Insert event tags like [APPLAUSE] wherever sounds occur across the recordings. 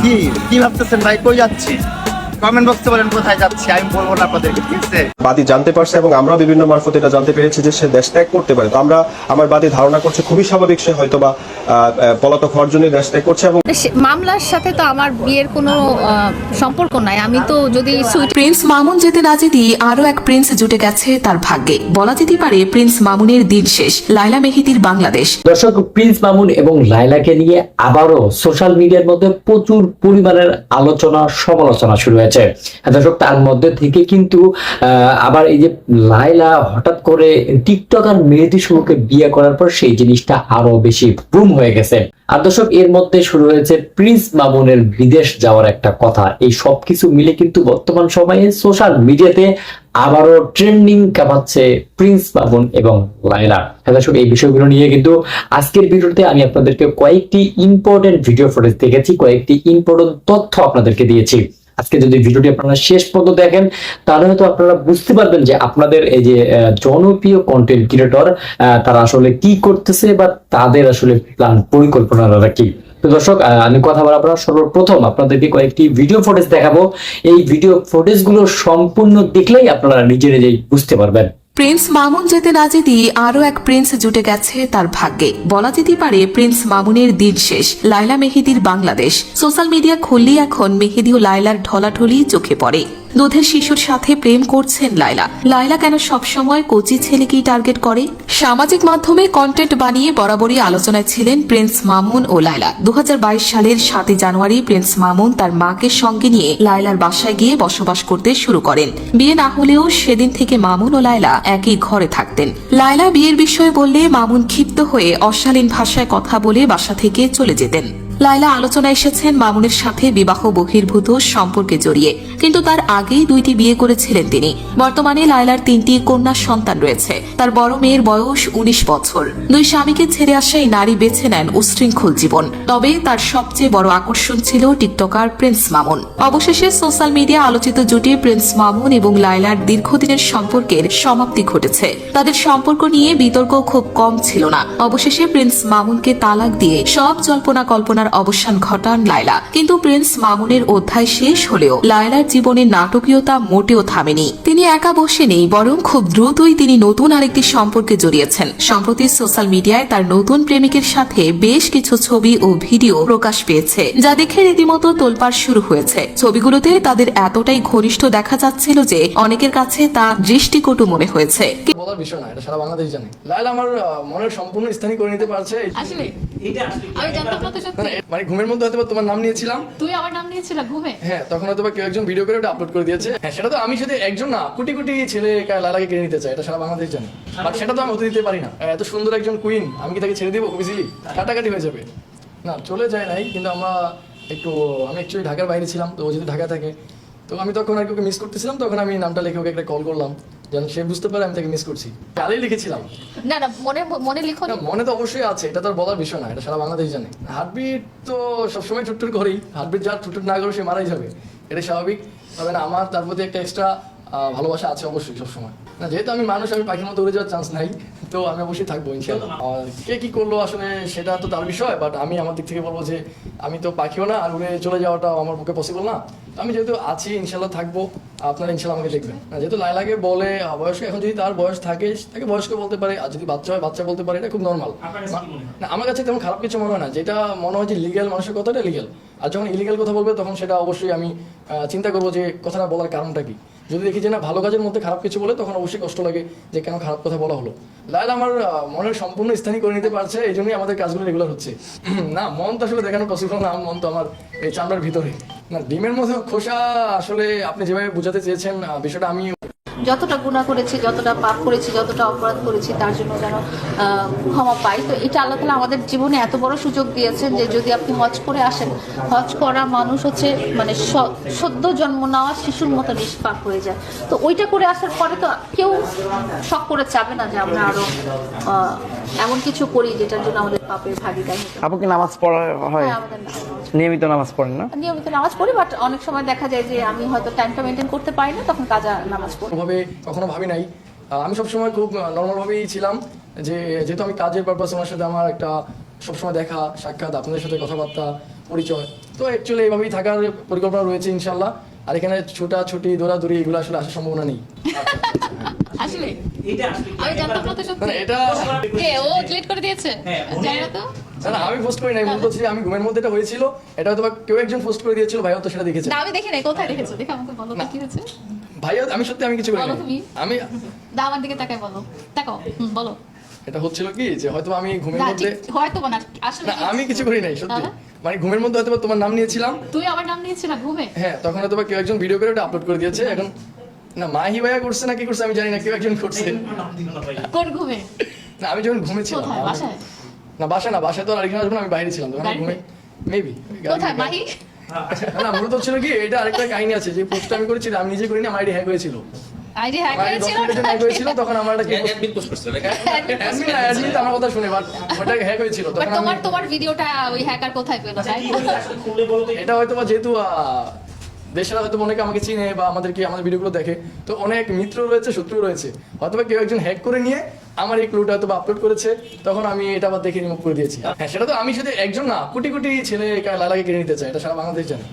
কি কি ভাবতেছেন? ভাই কই যাচ্ছি কমেন্ট বক্সে বলেন কোথায় যাচ্ছি আমি বলব না আপনাদেরকে ঠিক আছে? বাদী জানতে পারছে এবং আমরা বিভিন্ন মারফত এটা জানতে পেরেছি যে সে দেশ ত্যাগ করতে পারে। তো আমরা আমার বাদী ধারণা করছে খুবই স্বাভাবিক সে হয়তো বা পলাতক হওয়ার জন্য দেশ ত্যাগ করছে এবং মামলার সাথে তো আমার বিয়ের কোনো সম্পর্ক নাই। আমি তো যদি প্রিন্স মামুন যেতে না যেতেই আরও এক প্রিন্স জুটে গেছে তার ভাগ্যে। বলা যেতে পারে প্রিন্স মামুনের দিন শেষ। লাইলা মেহিদির বাংলাদেশ। দর্শক প্রিন্স মামুন এবং লাইলাকে নিয়ে আবারও সোশ্যাল মিডিয়ার মধ্যে প্রচুর পরিমাণের আলোচনা সমালোচনা শুরু হয়েছে। হ্যাঁ, দর্শক তার মধ্যে থেকে কিন্তু আবার এই যে লাইলা হঠাৎ করে টিকটক আর মেহেদি শুভকে বিয়ে করার পর সেই জিনিসটা আরও বেশি বুম হয়ে গেছে। আর দর্শক এর মধ্যে শুরু হয়েছে প্রিন্স মামুনের বিদেশ যাওয়ার একটা কথা। এই সবকিছু মিলে কিন্তু বর্তমান সময়ে সোশ্যাল মিডিয়াতে আবারও ট্রেন্ডিং কামাচ্ছে প্রিন্স মামুন এবং লাইলা হ্যাঁ দর্শক এই বিষয়গুলো নিয়ে কিন্তু আজকের ভিডিওতে আমি আপনাদেরকে কয়েকটি ইম্পর্টেন্ট ভিডিও ফুটেজ দেখেছি কয়েকটি ইম্পর্টেন্ট তথ্য আপনাদেরকে দিয়েছি। আজকে যদি ভিডিওটি আপনারা শেষ পর্যন্ত দেখেন, তাহলে হয়তো আপনারা বুঝতে পারবেন যে আপনাদের এই যে জনপ্রিয় কন্টেন্ট ক্রিয়েটর তারা আসলে কি করতেছে বা তাদের আসলে প্ল্যান পরিকল্পনাটা কি। তো দর্শক আমি কথা বলার আপনারা সর্বপ্রথম আপনাদেরকে কয়েকটি ভিডিও ফুটেজ দেখাবো। এই ভিডিও ফুটেজগুলো সম্পূর্ণ দেখলেই আপনারা নিজে নিজেই বুঝতে পারবেন। প্রিন্স মামুন যেতে না যেতেই আরও এক প্রিন্স জুটে গেছে তার ভাগ্যে। বলা যেতে পারে প্রিন্স মামুনের দিন শেষ লাইলা মেহেদির বাংলাদেশ। সোশ্যাল মিডিয়া খুললেই এখন মেহেদি ও লাইলার ঢলাঢলি চোখে পড়ে। দুধের শিশুর সাথে প্রেম করছেন লাইলা লাইলা কেন সবসময় কচি ছেলেকেই টার্গেট করে? সামাজিক মাধ্যমে কন্টেন্ট বানিয়ে বরাবরই আলোচনায় ছিলেন প্রিন্স মামুন ও লাইলা দু সালের সাতই জানুয়ারি প্রিন্স মামুন তার মাকে সঙ্গে নিয়ে লাইলার বাসায় গিয়ে বসবাস করতে শুরু করেন। বিয়ে না হলেও সেদিন থেকে মামুন ও লাইলা একই ঘরে থাকতেন। লাইলা বিয়ের বিষয়ে বললে মামুন ক্ষিপ্ত হয়ে অশালীন ভাষায় কথা বলে বাসা থেকে চলে যেতেন। লাইলা আলোচনা এসেছেন মামুনের সাথে বিবাহ বহির্ভূত সম্পর্কে জড়িয়ে। কিন্তু তার আগেই দুইটি বিয়ে করেছিলেন তিনি। বর্তমানে লাইলার তিনটি কন্যা সন্তান রয়েছে। তার বড় মেয়ের বয়স উনিশ বছর। দুই স্বামীকে ছেড়ে আসাই নারী বেছে নেন উশৃঙ্খল জীবন। তবে তার সবচেয়ে বড় আকর্ষণ ছিল টিকটকার প্রিন্স মামুন। অবশেষে সোশ্যাল মিডিয়া আলোচিত জুটি প্রিন্স মামুন এবং লাইলার দীর্ঘদিনের সম্পর্কের সমাপ্তি ঘটেছে। তাদের সম্পর্ক নিয়ে বিতর্ক খুব কম ছিল না। অবশেষে প্রিন্স মামুনকে তালাক দিয়ে সব জল্পনা কল্পনার অবসান ঘটান লাইলা কিন্তু প্রিন্স মামুনের অধ্যায় শেষ হলেও লায়লার জীবনের নাটকীয়তা মোটেও থামেনি। তিনি একা বসে নেই বরং খুব দ্রুতই তিনি নতুন আরেকটি সম্পর্কে জড়িয়েছেন। সম্প্রতি সোশ্যাল মিডিয়ায় তার নতুন প্রেমিকের সাথে বেশ কিছু ছবি ও ভিডিও প্রকাশ পেয়েছে যা দেখে রীতিমতো তোলপাড় শুরু হয়েছে। ছবিগুলোতে তাদের এতটাই ঘনিষ্ঠ দেখা যাচ্ছিল যে অনেকের কাছে তা দৃষ্টিকটু মনে হয়েছে। বলার বিষয় না এটা সারা বাংলাদেশ জানে। লাইলা আমার মনের সম্পূর্ণ স্থানীয় করে নিতে পারছে। আসলে আমি জানতাম না তো সত্যি। মানে ঘুমের মধ্যে হয়তো তোমার নাম নিয়েছিলাম। তুই আমার নাম নিয়েছিল ঘুমে? হ্যাঁ তখন হয়তো কেউ একজন ভিডিও করে ওটা আপলোড করে দিয়েছে। হ্যাঁ সেটা তো আমি শুধু একজন না কোটি কোটি ছেলে লালাকে কিনে নিতে চাই এটা সারা বাংলাদেশ জানে। বাট সেটা তো আমি হতে দিতে পারি না। এত সুন্দর একজন কুইন আমি কি তাকে ছেড়ে দিব ইজিলি কাটাকাটি হয়ে যাবে। না চলে যায় নাই কিন্তু আমরা একটু আমি অ্যাকচুয়ালি ঢাকার বাইরে ছিলাম তো ও যদি ঢাকা থাকে তো আমি তখন আর কি ওকে মিস করতেছিলাম তখন আমি নামটা লিখে ওকে একটা কল করলাম। যেন সে বুঝতে পারে আমি তাকে মিস করছি। কালেই লিখেছিলাম। না না মনে মনে লিখো না, মনে তো অবশ্যই আছে এটা তো আর বলার বিষয় না এটা সারা বাংলাদেশ জানে। হার্টবিট তো সবসময় টুটটুট করেই হার্টবিট যার টুটটুট না করে সে মারাই যাবে এটা স্বাভাবিক। তবে না আমার তার প্রতি একটা এক্সট্রা ভালোবাসা আছে অবশ্যই সবসময়। না যেহেতু আমি মানুষ আমি পাখির মতো উড়ে যাওয়ার চান্স নাই তো আমি অবশ্যই থাকব ইনশাল্লাহ আর কে কি করল আসলে সেটা তো তার বিষয় বাট আমি আমার দিক থেকে বলব যে আমি তো পাখিও না আর উড়ে চলে যাওয়াটা আমার পক্ষে পসিবল না। আমি যেহেতু আছি ইনশাল্লাহ থাকব। আপনারা ইনশাল্লাহ আমাকে দেখবেন। যেহেতু লাইলাকে বলে বয়স্ক এখন যদি তার বয়স থাকে তাকে বয়স্ক বলতে পারে আর যদি বাচ্চা হয় বাচ্চা বলতে পারে এটা খুব নর্মাল না আমার কাছে তেমন খারাপ কিছু মনে হয় না। যেটা মনে হয় যে লিগ্যাল মানুষের কথাটা লিগ্যাল আর যখন ইলিগাল কথা বলবে তখন সেটা অবশ্যই আমি চিন্তা করব যে কথাটা বলার কারণটা কি। যদি দেখি যে না ভালো কাজের মধ্যে খারাপ কিছু বলে তখন অবশ্যই কষ্ট লাগে যে কেন খারাপ কথা বলা হলো। লাইলা আমার মনের সম্পূর্ণ স্থানীয় করে নিতে পারছে এই জন্যই আমাদের কাজগুলো রেগুলার হচ্ছে। [CLEARS THROAT] না মন তো আসলে দেখানো পসিবল না মন তো আমার এই চামড়ার ভিতরে। না, ডিমের মধ্যে খোসা আসলে আপনি যেভাবে বোঝাতে চেয়েছেন বিষয়টা আমি যতটা গুণা করেছি, যতটা পাপ করেছি, যতটা অপরাধ করেছি, তার জন্য যেন ক্ষমা পাই। তো এটা আল্লাহ তালা আমাদের জীবনে এত বড় সুযোগ দিয়েছেন যে যদি আপনি হজ করে আসেন, হজ করা মানুষ হচ্ছে মানে সদ্য জন্ম নেওয়া শিশুর মতো নিষ্পাপ হয়ে যায়। তো ওইটা করে আসার পরে তো কেউ শখ করে চাবে না যে আমরা আরও এমন কিছু করি যেটার জন্য আমাদের পাপের ভাগিদার আপু কি নামাজ পড়া হয়? হ্যাঁ, আমাদের নিয়মিত নামাজ পড়েন না? নিয়মিত নামাজ পড়ি বাট অনেক সময় দেখা যায় যে আমি হয়তো টাইমটা মেনটেন করতে পারি না তখন কাজা নামাজ পড়ি। ভাবে কখনো ভাবি নাই। আহ, আমি সবসময় খুব নর্মালভাবেই ছিলাম যে যেহেতু আমি কাজের পারপাস আমার সাথে আমার একটা সবসময় দেখা সাক্ষাৎ আপনাদের সাথে কথাবার্তা পরিচয় তো অ্যাকচুয়ালি এইভাবেই থাকার পরিকল্পনা রয়েছে ইনশাল্লাহ আর এখানে ছোটা ছুটি দৌড়াদৌড়ি এগুলো আসলে আসার সম্ভাবনা নেই। [LAUGHS] আসলে? আমি জানতাম না তো সত্যি। মানে এটা কে ও ডিলিট করে দিয়েছে? জানি তো। না, আমি পোস্ট করি নাই মূলত হচ্ছে আমি ঘুমের মধ্যে এটা হয়েছিল এটা হয়তো কেউ একজন পোস্ট করে দিয়েছিল ভাইও তো সেটা দেখেছে। না আমি দেখি নাই কোথায় দেখেছ? দেখে আমাকে বলো তো কি হয়েছে। ভাইও আমি সত্যি আমি কিছু করি বলো আমি দা আমার দিকে তাকায় বলো। তাকাও বলো। এটা হচ্ছিল কি যে হয়তো আমি ঘুমের মধ্যে হয়তো না আসলে আমি কিছু করি নাই সত্যি। মানে ঘুমের মধ্যে হয়তো তোমার নাম নিয়েছিলাম। তুই আমার নাম নিয়েছিস ঘুমে? হ্যাঁ তখন হয়তো কেউ একজন ভিডিও করে ওটা আপলোড করে দিয়েছে এখন না মাহি ভাইয়া করছে না কি করছে আমি জানি না কেউ একজন করছে। কোন ঘুমে? না আমি যখন ঘুমেছিলাম না বাসায় না বাসায় তো আর আরেকজন আসবে না আমি বাইরে ছিলাম তখন ঘুমে মেবি কোথায় মাহি? না মূলত ছিল কি এটা আরেকটা কাহিনী আছে যে পোস্ট আমি করেছি আমি নিজে করিনি আমার আইডি হ্যাক হয়েছিল। আইডি হ্যাক হয়েছিল তখন আমার একটা কি অ্যাডমিন আমার কথা শুনে বাট ওটা হ্যাক হয়েছিল তখন তোমার তোমার ভিডিওটা ওই হ্যাকার কোথায় পেল তাই এটা হয়তো বা যেহেতু আহ, দেশের হয়তো অনেকে আমাকে চিনে বা আমাদেরকে আমাদের ভিডিওগুলো দেখে। তো অনেক মিত্র রয়েছে, শত্রু রয়েছে। হয়তো কেউ একজন হ্যাক করে নিয়ে আমার এই ক্লুটা হয়তো আপলোড করেছে, তখন আমি এটা আবার দেখে রিমুভ করে দিয়েছি। হ্যাঁ সেটা তো আমি শুধু একজন না কোটি কোটি ছেলে লালাকে কিনে নিতে চাই এটা সারা বাংলাদেশ জানে।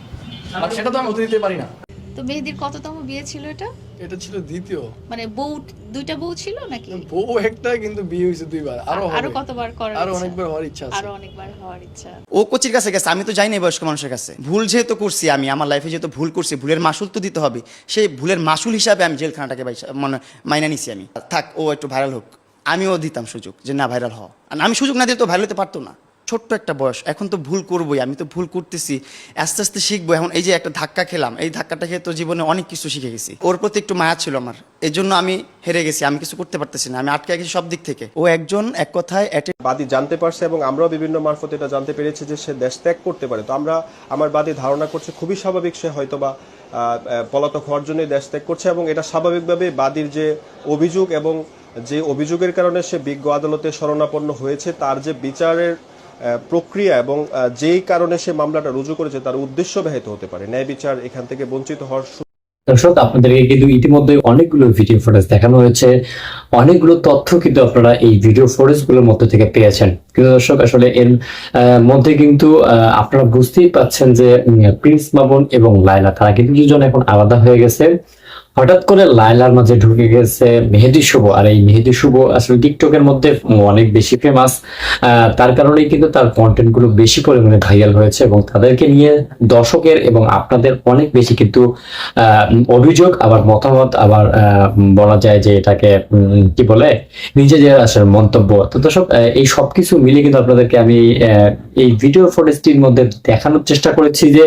আর সেটা তো আমি হতে দিতে পারি না। তো মেহেদির কততম বিয়ে ছিল এটা? এটা ছিল দ্বিতীয়। মানে বউ দুইটা বউ ছিল নাকি? বউ একটা কিন্তু বিয়ে হয়েছে দুইবার। আরও আরও কতবার করার আরও অনেকবার হওয়ার ইচ্ছা আছে। আরও অনেকবার হওয়ার ইচ্ছা। ও কোচির কাছে গেছে আমি তো যাই নাই বয়স্ক মানুষের কাছে। ভুল যেহেতু করছি আমি আমার লাইফে যেহেতু ভুল করছি ভুলের মাসুল তো দিতে হবে। সেই ভুলের মাসুল হিসাবে আমি জেলখানাটাকে মানে মাইনা নিছি আমি। থাক ও একটু ভাইরাল হোক। আমিও দিতাম সুযোগ যে না ভাইরাল হ আর আমি সুযোগ না দিলে তো ভাইরাল হতে পারতো না। ছোট্ট একটা বয়স, এখন তো ভুল করবোই, আমি তো ভুল করতেছি, আস্তে আস্তে শিখব। এখন এই যে একটা ধাক্কা খেলাম, এই ধাক্কাটা খেয়ে তো জীবনে অনেক কিছু শিখে গেছি। ওর প্রতি একটু মায়া ছিল আমার এই জন্য আমি হেরে গেছি, আমি কিছু করতে পারতেছি না, আমি আটকে গেছি সব দিক থেকে। ও একজন, এক কথায় বাদী জানতে পারছে এবং আমরাও বিভিন্ন মারফত এটা জানতে পেরেছি যে সে দেশ ত্যাগ করতে পারে। তো আমরা, আমার বাদী ধারণা করছে খুবই স্বাভাবিক সে হয়তো বা পলাতক হওয়ার জন্য দেশ ত্যাগ করছে এবং এটা স্বাভাবিকভাবে বাদীর যে অভিযোগ এবং যে অভিযোগের কারণে সে বিজ্ঞ আদালতে শরণাপন্ন হয়েছে, তার যে বিচারের প্রক্রিয়া এবং যেই কারণে সে মামলাটা রুজু করেছে তার উদ্দেশ্য ব্যাহত হতে পারে। ন্যায় বিচার এখান থেকে বঞ্চিত হওয়ার দর্শক, আপনাদেরকে কিন্তু ইতিমধ্যে অনেকগুলো ভিডিও ফুটেজ দেখানো হয়েছে। অনেকগুলো তথ্য কিন্তু আপনারা এই ভিডিও ফুটেজগুলোর মধ্যে থেকে পেয়েছেন। কিন্তু দর্শক, আসলে এর মধ্যে কিন্তু আপনারা বুঝতেই পাচ্ছেন যে প্রিন্স মামুন এবং লাইলা তারা কিন্তু দুজন এখন আলাদা হয়ে গেছে। হঠাৎ করে লাইলার মাঝে ঢুকে গেছে মেহেদি শুভ, আর এই মেহেদি শুভ আসলে টিকটকের মধ্যে অনেক বেশি ফেমাস তার কারণেই কিন্তু তার কন্টেন্টগুলো বেশি পরিমাণে ভাইরাল হয়েছে এবং তাদেরকে নিয়ে দর্শকের এবং আপনাদের অনেক বেশি কিন্তু অভিযোগ, আবার মতামত, আবার বলা যায় যে এটাকে কি বলে, নিজেদের আসলে মন্তব্য। তো দর্শক এই সবকিছু মিলে কিন্তু আপনাদেরকে আমি এই ভিডিও ফুটেজটির মধ্যে দেখানোর চেষ্টা করেছি যে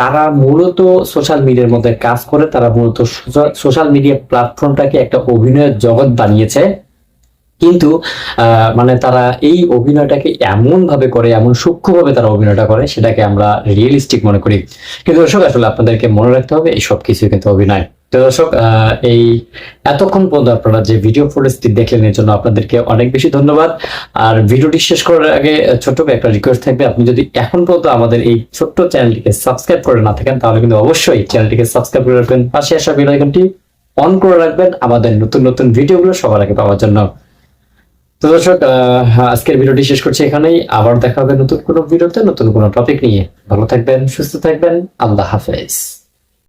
তারা মূলত সোশ্যাল মিডিয়ার মধ্যে কাজ করে, তারা মূলত সোশ্যাল মিডিয়া প্ল্যাটফর্মটাকে একটা অভিনয়ের জগৎ বানিয়েছে। কিন্তু মানে তারা এই অভিনয়টাকে এমন ভাবে করে, এমন সূক্ষ্মভাবে তারা অভিনয়টা করে, সেটাকে আমরা রিয়েলিস্টিক মনে করি। কিন্তু দর্শক, আসলে আপনাদেরকে মনে রাখতে হবে, এই সব কিছু কিন্তু অভিনয়। তো দর্শক এই এতক্ষণ পর্যন্ত আপনারা যে ভিডিও ফুটেজটি দেখলেন এর জন্য আপনাদেরকে অনেক বেশি ধন্যবাদ। আর ভিডিওটি শেষ করার আগে ছোট্ট একটা রিকোয়েস্ট থাকবে। আপনি যদি এখন পর্যন্ত আমাদের এই ছোট্ট চ্যানেলটিকে সাবস্ক্রাইব করে না থাকেন তাহলে কিন্তু অবশ্যই চ্যানেলটিকে সাবস্ক্রাইব করে রাখবেন। পাশে আসা বেল আইকনটি অন করে রাখবেন। আমাদের নতুন নতুন ভিডিওগুলো সবার আগে পাওয়ার জন্য। তো দর্শক আহ, আজকের ভিডিওটি শেষ করছি এখানেই। আবার দেখা হবে নতুন কোনো ভিডিওতে নতুন কোনো টপিক নিয়ে। ভালো থাকবেন সুস্থ থাকবেন। আল্লাহ হাফেজ।